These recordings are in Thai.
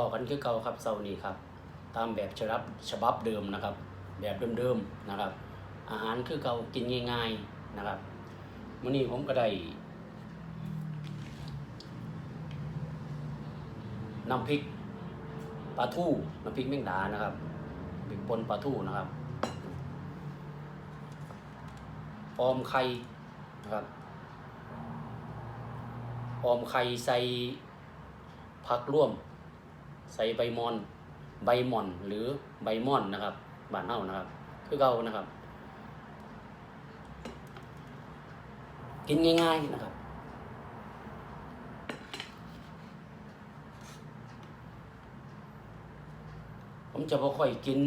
อกันคือเก่าครับเสาร์นี้ครับ ตามแบบฉบับฉบับเดิมนะครับ แบบเดิมๆนะครับ อาหารคือเก่ากินง่ายๆนะครับมื้อนี้ผมก็ได้น้ำพริกปลาทูน้ำพริกแมงดานะครับพริกป่นปลาทูนะครับออมไข่นะครับออมไข่ใส่ผักร่วม ใส่ใบมอน ใบหม่อน หรือใบม่อนนะครับบ้านเฮานะครับ คือเก่านะครับ กินง่าย ๆนะครับผมจะบ่ค่อยกิน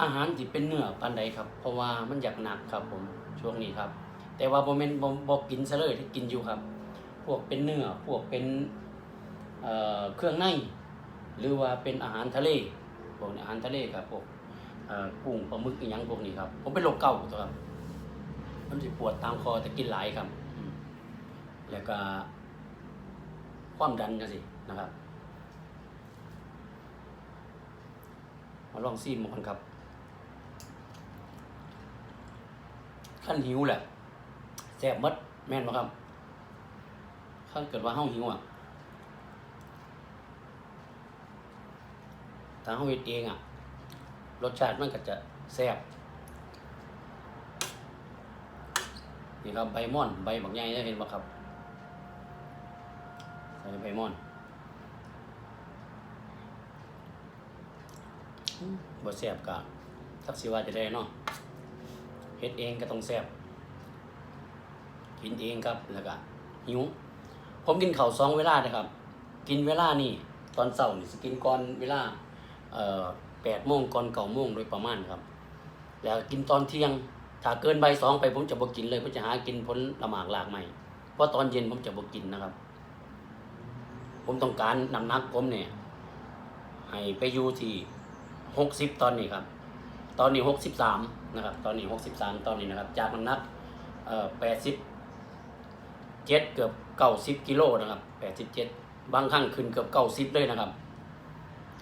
อาหารที่เป็นเนื้อปานใดครับ เพราะว่ามันอยากหนักครับผมช่วงนี้ครับ แต่ว่าบ่แม่นบ่บ่กินซะเลยที่กินอยู่ครับ พวกเป็นเนื้อพวกเป็น เเครื่องใน หรือว่าเป็นอาหารทะเลพวกอาหารทะเลครับพวกกุ้งปลาหมึกอหยังพวกนี้ครับ ผมเป็นโรคเก่าตัวครับมันสิปวดตามคอแต่กินหลายครับ แล้วก็ความดันจังซี่นะครับมาลองซีมมันครับ ขั้นหิวแหละแซ่บหมดแม่นบ่ครับขั้นเกิดว่าเฮาหิวอะ ถ้าเราเฮ็ดเองอะ รสชาติมันก็จะแซ่บนี่ครับใบม่อนใบบักใหญ่ได้เห็นบ่ครับใส่ใบม่อนบ่แซ่บกะทักสิว่าจะได้เนาะเฮ็ดเองก็ต้องแซ่บกินเองครับแล้วก็หิว ผมกินข้าวสองเวลานะครับ กินเวลานี่ ตอนเช้านี่สกินก่อนเวลา แปดโมงก่อนเก้าโมงโดยประมาณครับ แล้วกินตอนเที่ยง ถ้าเกินใบสองไปผมจะบ่กินเลยผมจะหากินผลละหมากหลากใหม่เพราะตอนเย็นผมจะบ่กินนะครับ ผมต้องการน้ำหนักผมเนี่ย ให้ไปอยู่ที่หกสิบตอนนี้ครับ ตอนนี้หกสิบสามนะครับ ตอนนี้หกสิบสามตอนนี้นะครับ จากน้ำหนักแปดสิบเจ็ดเกือบเก้าสิบกิโลนะครับแปดสิบเจ็ดบางครั้งขึ้นเกือบเก้าสิบเลยนะครับ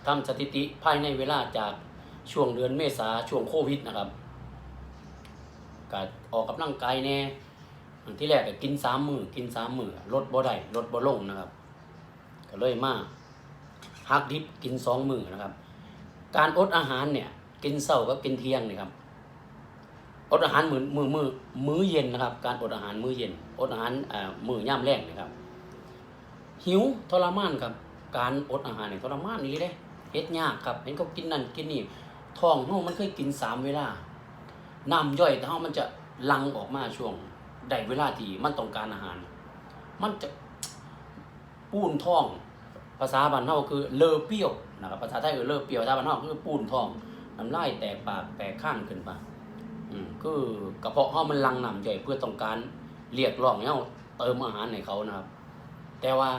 ทำสถิติภายในเวลาจากช่วงเดือนเมษาช่วงโควิดนะครับก็ออกกำลังกายแน่ที่แรกก็กินสามมือกินสามมือลดบ่ได้ลดบ่ลงนะครับ ก็เลยมาฮักดิบกินสองมือนะครับ การอดอาหารเนี่ย กินเช้ากับกินเที่ยงนี่ครับอดอาหารมือมือมือมื้อเย็นนะครับ การอดอาหารมื้อเย็นอดอาหารอ่ามือย่ำแรงนะครับ หิวทรมานครับ การอดอาหารเนี่ยทรมานนี่เด้ เฮ็ดยากครับเห็นเขากินนั่นกินนี่ท้องเฮามันเคยกินสามเวลาน้ำย่อยเฮามันจะลังออกมาช่วงได้เวลาที่มันต้องการอาหาร มันจะปูนท้อง ภาษาบ้านเฮาคือเลอเปรี้ยวนะครับภาษาไทยคือเลอเปรี้ยวภาษาบ้านเฮาคือปูนท้องน้ำลายแตกปากแตกข้างขึ้นมาอืมคือกระเพาะเฮามันลังน้ำย่อยเพื่อต้องการเรียกร้องเฮาเติมอาหารให้เขานะครับ แต่ว่า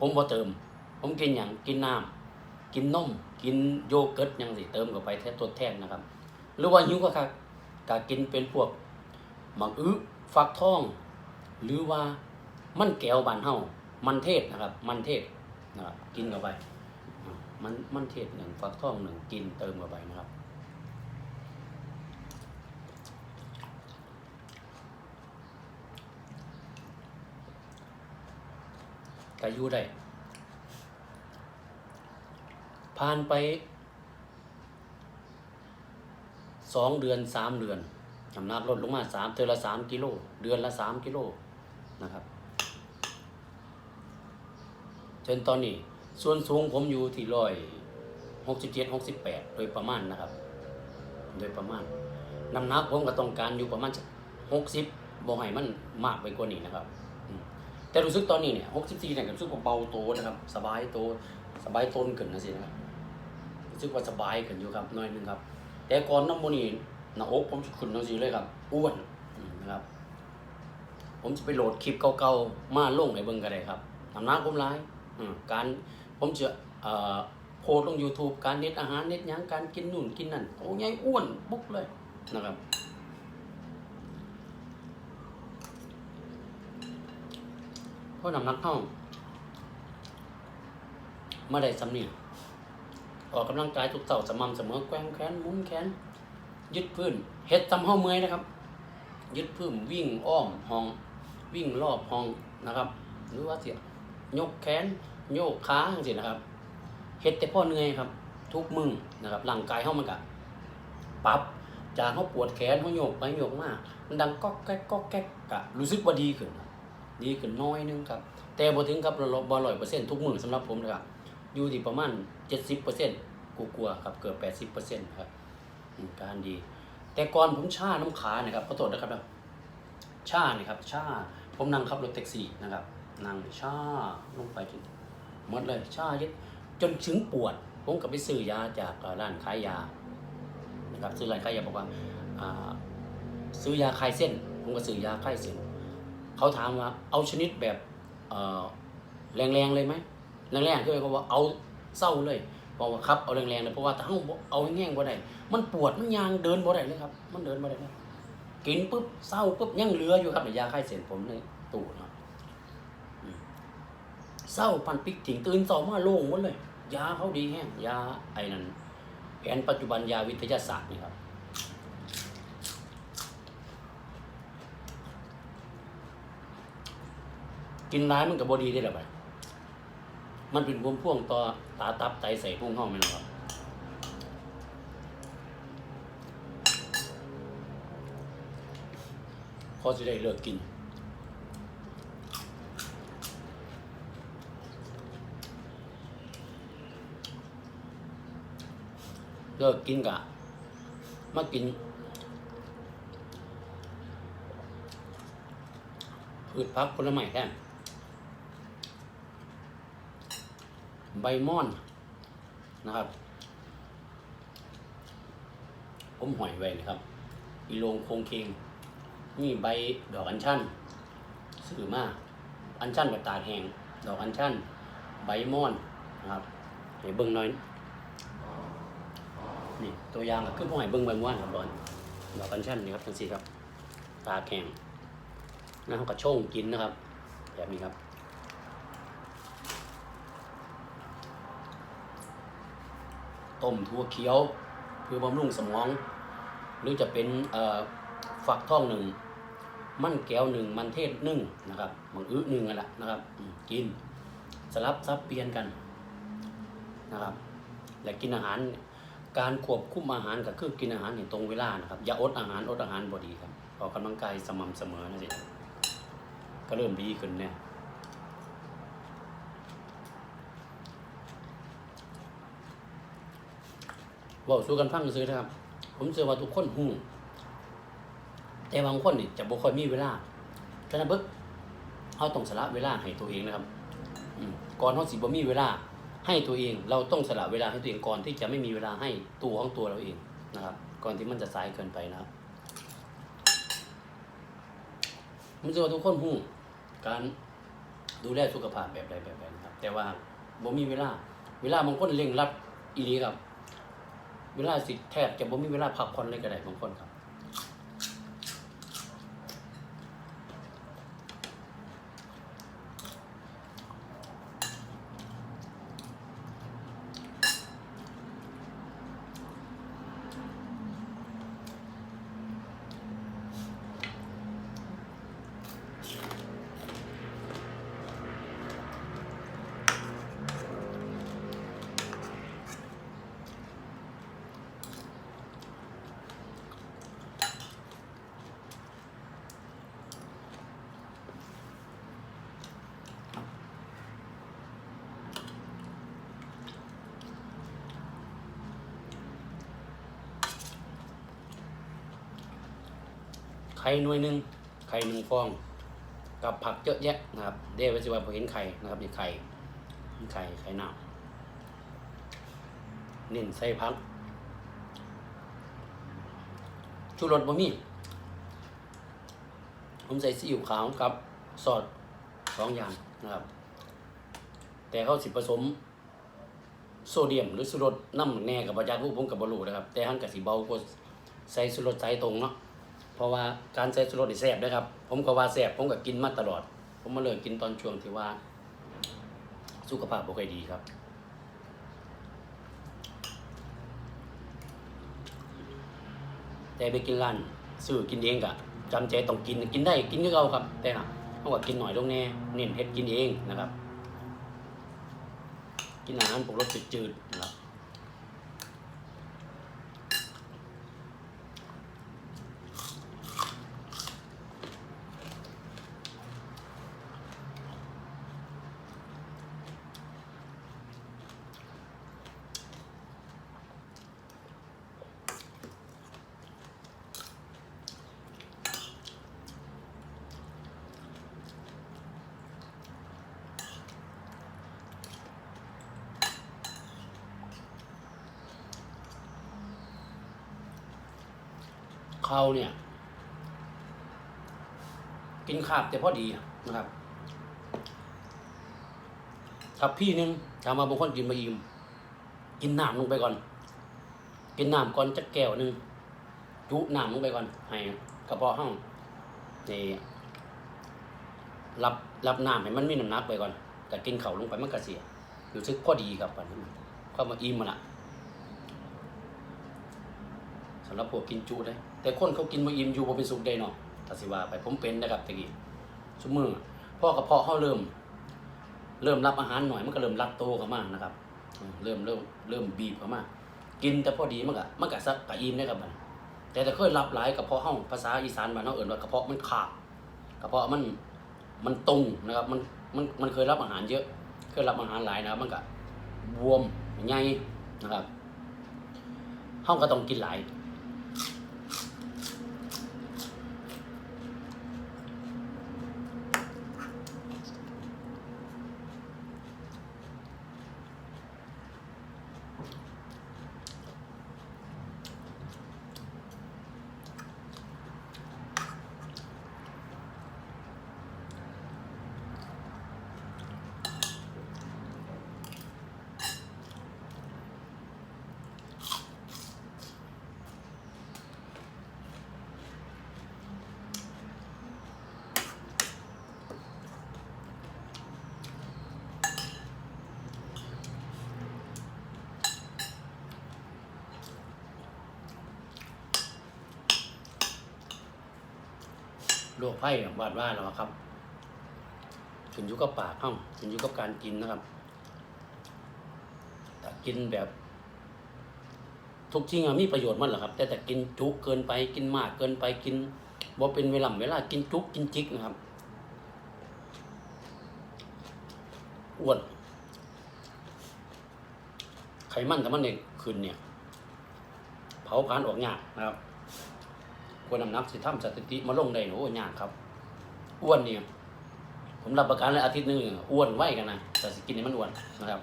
ผมบ่เติม ผมกินอย่างกินน้ำกินนมกินโยเกิร์ตยังสิเติมเข้าไปแทนทดแทนนะครับ หรือว่าหิวก็คักก็กินเป็นพวกหมักอื้อฟักทอง หรือว่ามันแก้วบานเฮามันเทศนะครับ มันเทศนะครับกินเข้าไป มันมันเทศหนึ่งฟักทองหนึ่งกินเติมเข้าไปนะครับ ก็อยู่ได้ผ่านไปสองเดือนสามเดือนน้ำหนักลดลงมาสามเดือนละสามกิโลเดือนละสามกิโลนะครับจนตอนนี้ ส่วนสูงผมอยู่ที่ร้อยหกสิบเจ็ดหกสิบแปดโดยประมาณนะครับ โดยประมาณน้ำหนักผมก็ต้องการอยู่ประมาณหกสิบบ่ให้มันมากไปกว่านี้นะครับ แต่รู้สึกตอนนี้เนี่ยหกสิบสี่เนี่ยรู้สึกว่าเบาโตนะครับ สบายโตสบายต้นขึ้นนะสินะครับรู้สึกว่าสบายขึ้นอยู่ครับน้อยนึงครับ แต่ก่อนน้ำมันนี่หน้าอกผมจะขึ้นจังซี่เลยครับ อ้วนนะครับ ผมจะไปโหลดคลิปเก่าๆมาลงให้เบิ่งก็ได้ครับน้ำหนักผมหลายการผมจะโพสลง YouTube การเน็ตอาหารเน็ตยังการกินนู่นกินนั่นโอ้ยายอ้วนปุ๊กเลยนะครับ เพราะน้ำหนักเท่าเมื่อใดสำเนียออกกำลังกายทุกเต่าสม่ำเสมอแกว่งแขนหมุนแขน ยึดพื้นเฮ็ดทำห้องเมื่อยนะครับ ยึดพื้นวิ่งอ้อมห้อง วิ่งรอบห้องนะครับ หรือว่าเสียยกแขน โยกขาจังซี่นะครับเฮ็ดแต่พ่อเหนื่อยครับ ทุกมือนะครับร่างกายเฮามันก็ปรับจากเฮาปวดแขนเฮาโยกไปโยกมามันดังก๊อกแก๊กก๊อกแก๊กก็รู้สึกว่าดีขึ้นครับ ดีขึ้นน้อยนึงครับแต่บ่ถึงกับบ่ร้อยเปอร์เซ็นต์ทุกมือสำหรับผมนะครับอยู่ที่ประมาณ70%กูกลัวครับเกือบ80%ครับการดี แต่ก่อนผมชาน้ำขาเนี่ยครับขอโทษนะครับนะชาเนี่ยครับชาผมนั่งขับรถแท็กซี่นะครับนั่งชาลงไปจนหมดเลยชาเยอะจนถึงปวด ผมก็ไปซื้อยาจากร้านขายยานะครับซื้อร้านขายยาบอกว่าอ่าซื้อยาคลายเส้น ผมก็ซื้อยาคลายเส้น เขาถามว่าเอาชนิดแบบแรงๆเลยไหมแรงๆคือเขาว่าเอาเศร้าเลยบอกว่าครับเอาแรงๆเลยเพราะว่าถ้าเอาแห้งบ่ได้มันปวดมันยางเดินบ่ได้เลยครับ มันเดินบ่ได้เลยกินปุ๊บเศร้าปุ๊บยังเหลืออยู่ครับในยาคลายเส้นผมในตู้นะครับเศร้าปันปิกถิงตื่นสองมาโล่งหมดเลย ยาเขาดีแห้งยาไอ้นั่นแผนปัจจุบันยาวิทยาศาสตร์นี่ครับ กินร้ายมันกับบดีได้หรือเปล่ามันเป็นวงพ่วงต่อตาตับไตใส่พุ่งห้องไหมนะครับพอจะได้เลิกกิน เลิกกินกะมากินพืชพักผลไม้แทน ใบม่อนนะครับ ผมหอยไว้นะครับอีโลงโคงเคงนี่ใบดอกอัญชันสื่อมากอัญชันกับตาแหงดอกอัญชันใบม่อนนะครับให้เบิ่งน่อยนี่ตัวอย่างก็คือผมให้เบิ่งใบม่อนครับบอลดอกอัญชันนี่ครับทั้งสี่ครับ ตาแข็งนะเขาก็ช่งกินนะครับ แบบนี้ครับ ต้มถั่วเขียว เพื่อบำรุงสมอง หรือจะเป็นฝักทองหนึ่ง มันแก้วหนึ่งมันเทศหนึ่งนะครับมังอึหนึ่งนั่นละนะครับกินสลับซับเปลี่ยนกันนะครับและกินอาหารการควบคุมอาหารก็คือกินอาหารอย่างตรงเวลานะครับ อย่าอดอาหารอดอาหารบอดีครับออกกำลังกายสม่ำเสมอนะสิก็เริ่มดีขึ้นเนี่ย บอกสู้กันฟังซื้อนะครับ ผมเชื่อว่าทุกคนหูแต่บางคนนี่จะบ่ค่อยมีเวลาฉะนั้นเบิกเขาต้องสละเวลาให้ตัวเองนะครับก่อนเขาสิบ่มีเวลาให้ตัวเอง เราต้องสละเวลาให้ตัวเองก่อนที่จะไม่มีเวลาให้ตัวของตัวเราเองนะครับ ก่อนที่มันจะสายเกินไปนะครับผมเชื่อว่าทุกคนหูการดูแลสุขภาพแบบใดแบบใดนะครับ แต่ว่าบ่มีเวลา เวลาบางคนเร่งรัดอีนี้ครับ เวลาสิแทบจะบ่มีเวลาพักผ่อนเลยก็ได้บางคนครับ ไข่หน่วยหนึ่งไข่หนึ่งฟอง กับผักเยอะแยะนะครับ เดี๋ยวไปสิว่าผมเห็นไข่นะครับนี่ไข่นี่ไข่ไข่นาวเน้นใส่พักชูรสบะหมี่ผมใส่ซีอิ๊วขาวกับซอสสองอย่างนะครับ แต่เขาสิผสม โซเดียมหรือสุรสน้ำแน่กับประจักษ์รูปผมกับบรูนะครับ แต่หันกับสีเบากว่าใส่สุรสใส่ตรงเนาะ ราะว่าการใส่สุรสนี่แซ่บนะครับ ผมก็ว่าแซ่บผมก็กินมาตลอด ผมมาเลิกกินตอนช่วงที่ว่า สุขภาพบ่ค่อยดีครับแต่ไปกินร้านซื้อกินเองกะจำใจต้องกินกินได้กินก็เอาครับ แต่นะเพราะว่ากินหน่อยลงแน่เน้นเฮ็ดกินเองนะครับ กินอาหารปรุงรสจืดๆนะครับ เขาเนี่ย กินขาบแต่พอดีนะครับถ้าพี่นึงถามมาบางคนกินมาอิ่มกินน้ำลงไปก่อน กินน้ำก่อนจักแก้วหนึงจุน้ำลงไปก่อนให้กระเพาะห้องนี่รับรับน้ำให้มันมีน้ำหนักไปก่อนแต่กินเข่าลงไปมันก็เสียรู้สึกพอดีครับปันนี้เข้ามาอิ่มมันละ สำหรับพวกกินจุได้ แต่คนเขากินมาอิ่มอยู่บ่เป็นสุขได้เนาะถ้าสิว่าไปผมเป็นนะครับตะกี้สมมือพ่อกระเพาะเขาเริ่ม เริ่มรับอาหารหน่อยมันก็เริ่มรัดโตเข้ามากนะครับ เริ่มเริ่มเริ่มบีบเข้ามากกินแต่พอดีมันก็มันก็สักกะอิ่มได้ครับมันแต่ถ้าเคยรับหลายกระเพาะเฮาภาษาอีสานบ้านเฮาเอิ้นว่ากระเพาะมันขาดกระเพาะมันมันตรงนะครับมันมันมันเคยรับอาหารเยอะ เคยรับอาหารหลายนะมันก็บวมใหญ่นะครับเฮาก็ต้องกินหลาย โรคไข้วาดว่าแล้วครับขึ้นอยู่กับปากเข้าขึ้นอยู่กับการกินนะครับแต่กินแบบ ทุกที่มีประโยชน์มันแหละครับ แต่แต่กินจุกเกินไปกินมากเกินไปกินบ่เป็นเวลาเวลากินจุกกินจิกนะครับอ้วนไขมันแต่มันเนี่ยขึ้นเนี่ย เผาผลาญออกยากนะครับ ควรนำนักสิทำสถิติมาลงได้โอ้ยากครับ อ้วนเนี่ยผมรับประกันเลยอาทิตย์หนึงเนี่ยอ้วนไว้กันนะแต่สกินนี้มันอ้วนนะครับ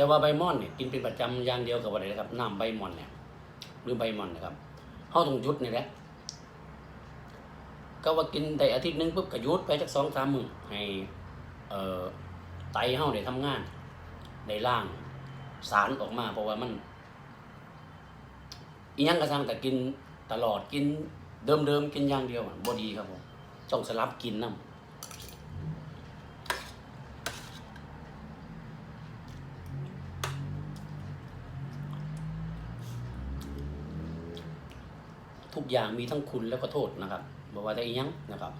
แต่ว่าใบม่อนเนี่ยกินเป็นประจำอย่างเดียวกับอะไรนะครับน้ำใบม่อนเนี่ยหรือใบม่อนนะครับเฮาต้องยุดนี่แหละก็ว่ากินได้อาทิตย์หนึงปุ๊บก็ยุดไปสักสองสามมื้อให้เอ่อไตเฮาได้ทำงานได้ล่างสารออกมาเพราะว่ามันอียังกระซังแต่กินตลอดกินเดิมๆกินอย่างเดียวบ่ดีครับผมต้องสลับกินน้ำ อย่างมีทั้งคุณแล้วก็โทษนะครับบอกว่าแต่อีหยังนะครับ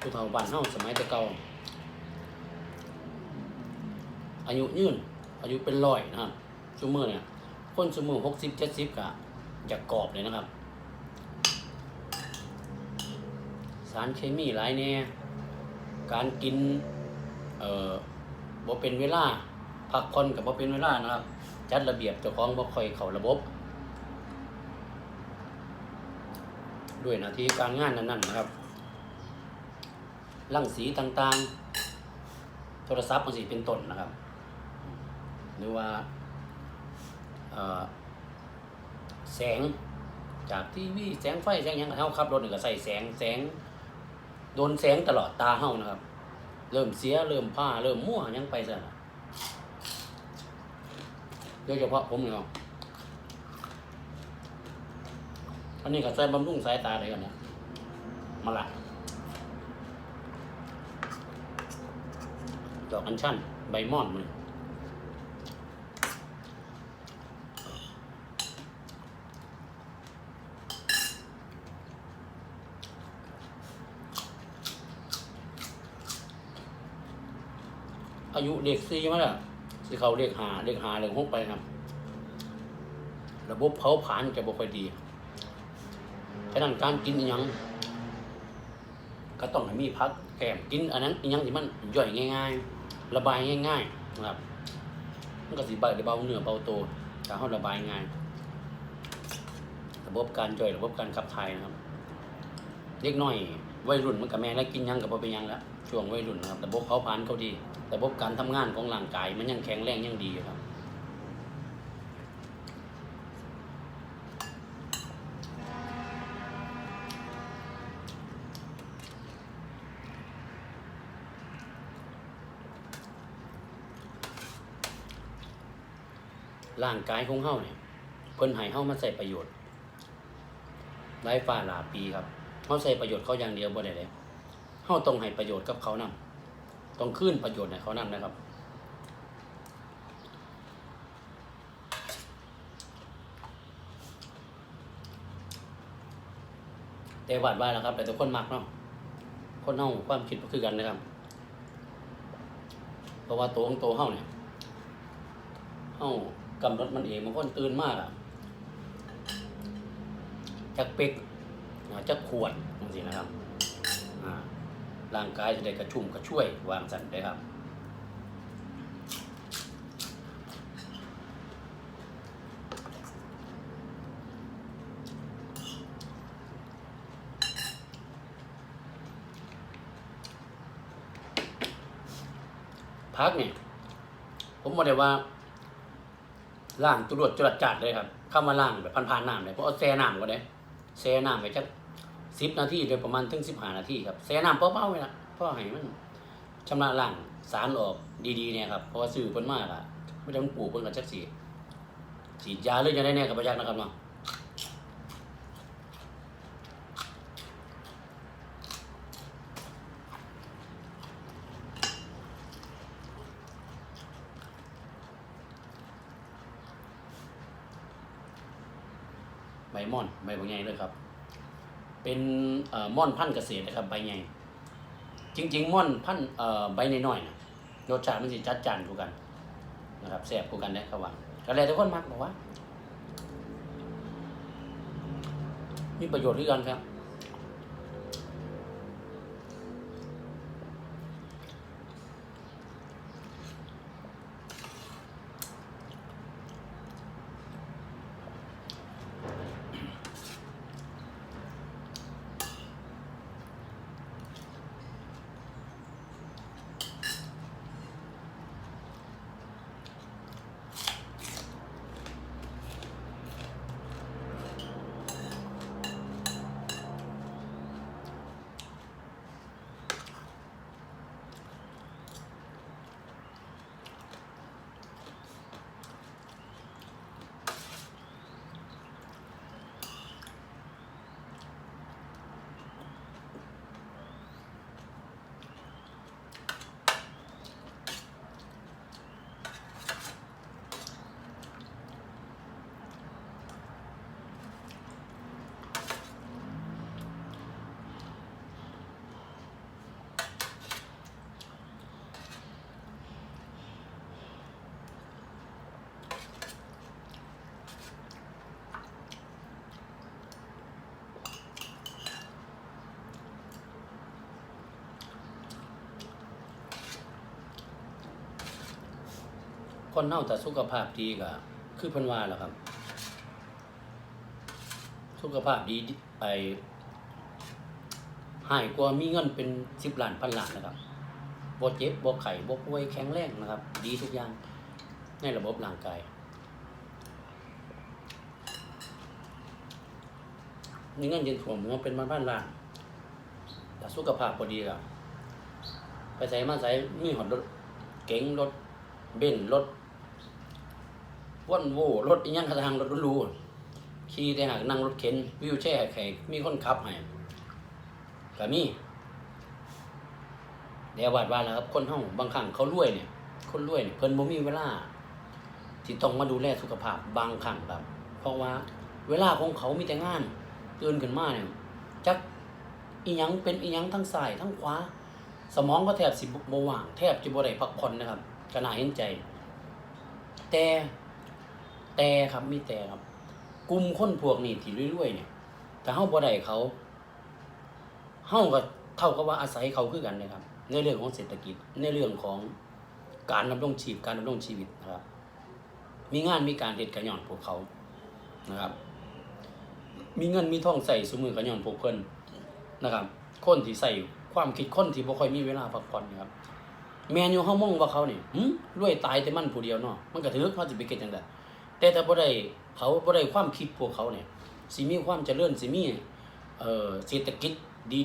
ผู้เฒ่าบ้านเฮาสมัยแต่เก่าอายุยืนอายุเป็นร้อยนะครับชั่วโมงเนี่ย คนชั่วโมงหกสิบเจ็ดสิบกะอยากรอบเลยนะครับ สารเคมีหลายแน่การกิน เอ่อบ่เป็นเวลาพักผ่อนกับบ่เป็นเวลานะครับ จัดระเบียบเจ้าของบ่ค่อยเข้าระบบ ด้วยหน้าที่การงานนั้นๆนะครับรังสีต่างๆ โทรศัพท์บางสีเป็นต้นนะครับ หรือว่า แสงจากทีวีแสงไฟแสงยังเฮาขับรถนี่ก็ใส่แสงแสงโดนแสงตลอดตาเฮานะครับ เริ่มเสียเริ่มผ้าเริ่มมั่วยังไปซะนโดยเฉพาะผมเนี่ยอันนี้ก็ใส่บำรุงสายตาได้กันเนี่ยมาละดอกอัญชันใบม่อนมัน อายุเด็กซีมาแล้วสิเขาเด็กหาเด็กหาเด็กหกไปครับ ระบบเผาผลาญจะบ่ค่อยดีฉะนั้นการกินอิหยังก็ต้องให้มีพักแกมกินอันนั้นอิหยังที่มันย่อยง่าย ๆ ระบายง่ายๆนะครับมันก็สิเบาเบาเนื้อเบาตัวถ้าเขาระบายง่าย ระบบการย่อยระบบการขับถ่ายนะครับ เล็กน้อย วัยรุ่นมันกับแม่แล้วกินยังกับพอเป็นยังแล้วช่วงวัยรุ่นนะครับระบบเผาผลาญเขาดีระบบการทำงานของร่างกาย มันยังแข็งแรงยังดีอยู่ครับร่างกายของเฮาเนี่ยเพิ่นให้เฮามาใส่ประโยชน์หลายฝ่าหลาปีครับ เฮาใส่ประโยชน์เขาอย่างเดียวบ่ได้เลยเฮาต้องให้ประโยชน์กับเขานํต้องคืนประโยชน์ให้เขานํนะครับแต่วาดว่าแล้วครับ แต่ทุกคนมักเนาะคนเฮาความคิดบ่คือกันนะครับ เพราะว่าตัวของตัวเฮาเนี่ยเฮากำหนดมันเองบางคนตื่นมากอะจักเป๊ก จักขวดจังซี่นะครับร่างกายจะได้กระชุ่มกระช่วยวางสันได้ครับพักเนี่ยผมบอกเลยว่าล่างตุรวจจรดจัดเลยครับ เข้ามาล่างแบบพันๆน้ำเลยเพราะเอาแช่น้ำก็ได้ แช่น้ำไปจักสิบนาทีโดยประมาณถึงสิบห้านาทีครับแช่น้ำเบาๆเลยนะเพราะให้มันชำระล้างสารออกดีๆเนี่ยครับเพราะว่าซื้อเพิ่นมากอะไม่ได้มันปลูกเพิ่นกับจักสีฉีดยาเรือยังได้แน่กับประยักษ์นะครับเนาะ ม่อนใบบางใหญ่เลยครับ เป็นม่อนพันธุ์เกษตรนะครับใบใหญ่จริง ๆ ม่อนพันธุ์ใบน้อยๆนะรสชาติมันสิจัดจานกูกันนะครับแซ่บกูกันได้ครับว่าอะไรทุกคนมักบอกว่า มีประโยชน์ด้วยกันครับ คนเฮาแต่สุขภาพดีก็คือพิ่นวาแหละครับ สุขภาพดีไปหายกว่ามีเงินเป็นสิบล้านพันล้านนะครับบ่เจ็บบ่ไข้บ่ป่วยแข็งแรงนะครับ ดีทุกอย่างในระบบร่างกายมีเงินยืนถ่วมมันเป็นพันพันล้านแต่สุขภาพพอดีล่ะไปใส่มาใส่มีหอดรถเก๋งรถเบนซ์รถ ว่อนโวรถอีหยังกระทางรถรูขี่แต่หากนั่งรถเข็นวิวแช่แขกมีคนขับให้ก็มีเดี๋ยววาดว่าแล้วครับคนเฮาบางครั้งเขารวยเนี่ย คนรวยเนี่ยเพิ่นบ่มีเวลาที่ต้องมาดูแลสุขภาพบางครั้งครับ เพราะว่าเวลาของเขามีแต่งานตื่นขึ้นมาเนี่ยจักอีหยังเป็นอีหยังทั้งซ้ายทั้งขวาสมองก็แทบสิบ่ว่าง แทบจะบ่ได้พักผ่อนนะครับก็น่าเห็นใจ แต่ แต่ครับมีแต่ครับ กลุ่มคนพวกนี้ที่รวยๆเนี่ยถ้าเฮาบ่ได้เขาเฮาก็เท่ากับว่าอาศัยเขาคือกันนะครับ ในเรื่องของเศรษฐกิจในเรื่องของการดำรงชีพการดำรงชีวิตนะครับ มีงานมีการเฮ็ดกระย่อนพวกเขานะครับ มีเงินมีทองใส่สมือกระย่อนพวกเพิ่นนะครับ คนที่ใส่ความคิดคนที่บ่ค่อยมีเวลาพักผ่อนนะครับแม่นอยู่เฮามองว่าเขานี่หึรวยตายแต่มันผู้เดียวเนาะมันก็ถือเขาสิไปเก็ดจังได๋ แต่ถ้าบ่ได้เขาบ่ได้ความคิดพวกเขาเนี่ยสิมีความเจริญสิมีเอ่อเศรษฐกิจ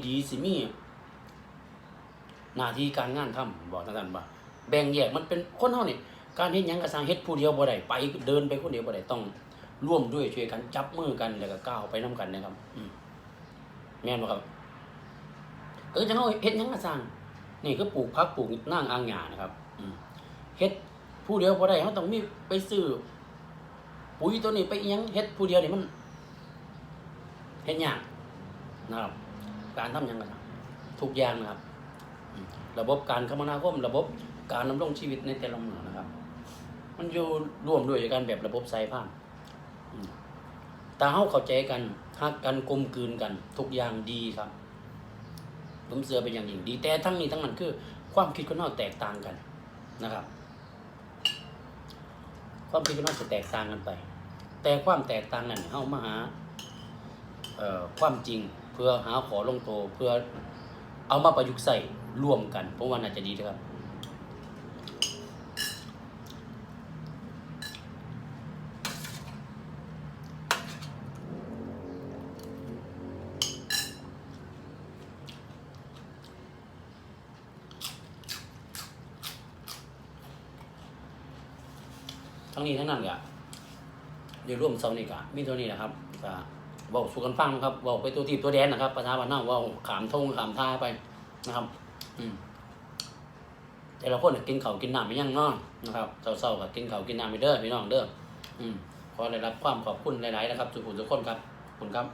ดีๆสิมีหน้าที่การงานทำบอกท่านว่าแบ่งแยกมันเป็นคนเฮานี่การเฮ็ดหยังก็สร้างเฮ็ดผู้เดียวบ่ได้ไปเดินไปคนเดียวบ่ได้ต้องร่วมด้วยช่วยกันจับมือกันแล้วก็ก้าวไปนํกันนะครับอืมแม่นบ่ครับเออจังเฮาเฮ็ดหยังก็สร้างนี่คือปลูกผักปลูกนางอ่างหญ้านะครับอืมเฮ็ดผู้เดียวบ่ได้เฮาต้องมีไปซื้อ ปุ๋ยตัวนี้ไปอิหยังเฮ็ดผู้เดียวนี่มันเฮ็ดยากนะครับ การทำยังกันทุกอย่างนะครับ ระบบการคมนาคมระบบการดำรงชีวิตในแต่ละเมืองนะครับ มันอยู่ร่วมด้วยกันแบบระบบสายพานแต่เฮาเข้าใจกันฮักกันกลมกลืนกัน ทุกอย่างดีครับ ผมเสือเป็นอย่างยิ่งดี แต่ทั้งนี้ทั้งนั้นคือ ความคิดคนเฮาแตกต่างกันนะครับ ความคิดก็น่าจะแตกต่างกันไป แต่ความแตกต่างนั้นเข้ามาหาความจริงเพื่อหาขอลงโตเพื่อเอามาประยุกต์ใส่ร่วมกันผมว่าน่าจะดีนะครับทั้งนี้ทั้งนั้นก็ ดยร่วมเซานี่กะมีตัวนี้นะครับก็เว้าสู่กันฟังนะครับเว้าไปตัวทีบตัวแดนนะครับประธาบ้านเฮาเว้าขามทงขามท่าไปนะครับ อืมแต่ละคนกินเขากินน้ำไปยังนอนนะครับเศร้าๆก็กินเขากินน้ำไปเด้อพี่น้องเด้ออืมขอได้รับความขอบคุณหลายๆนะครับทุกคนทุกคนครับขอบคุณครับ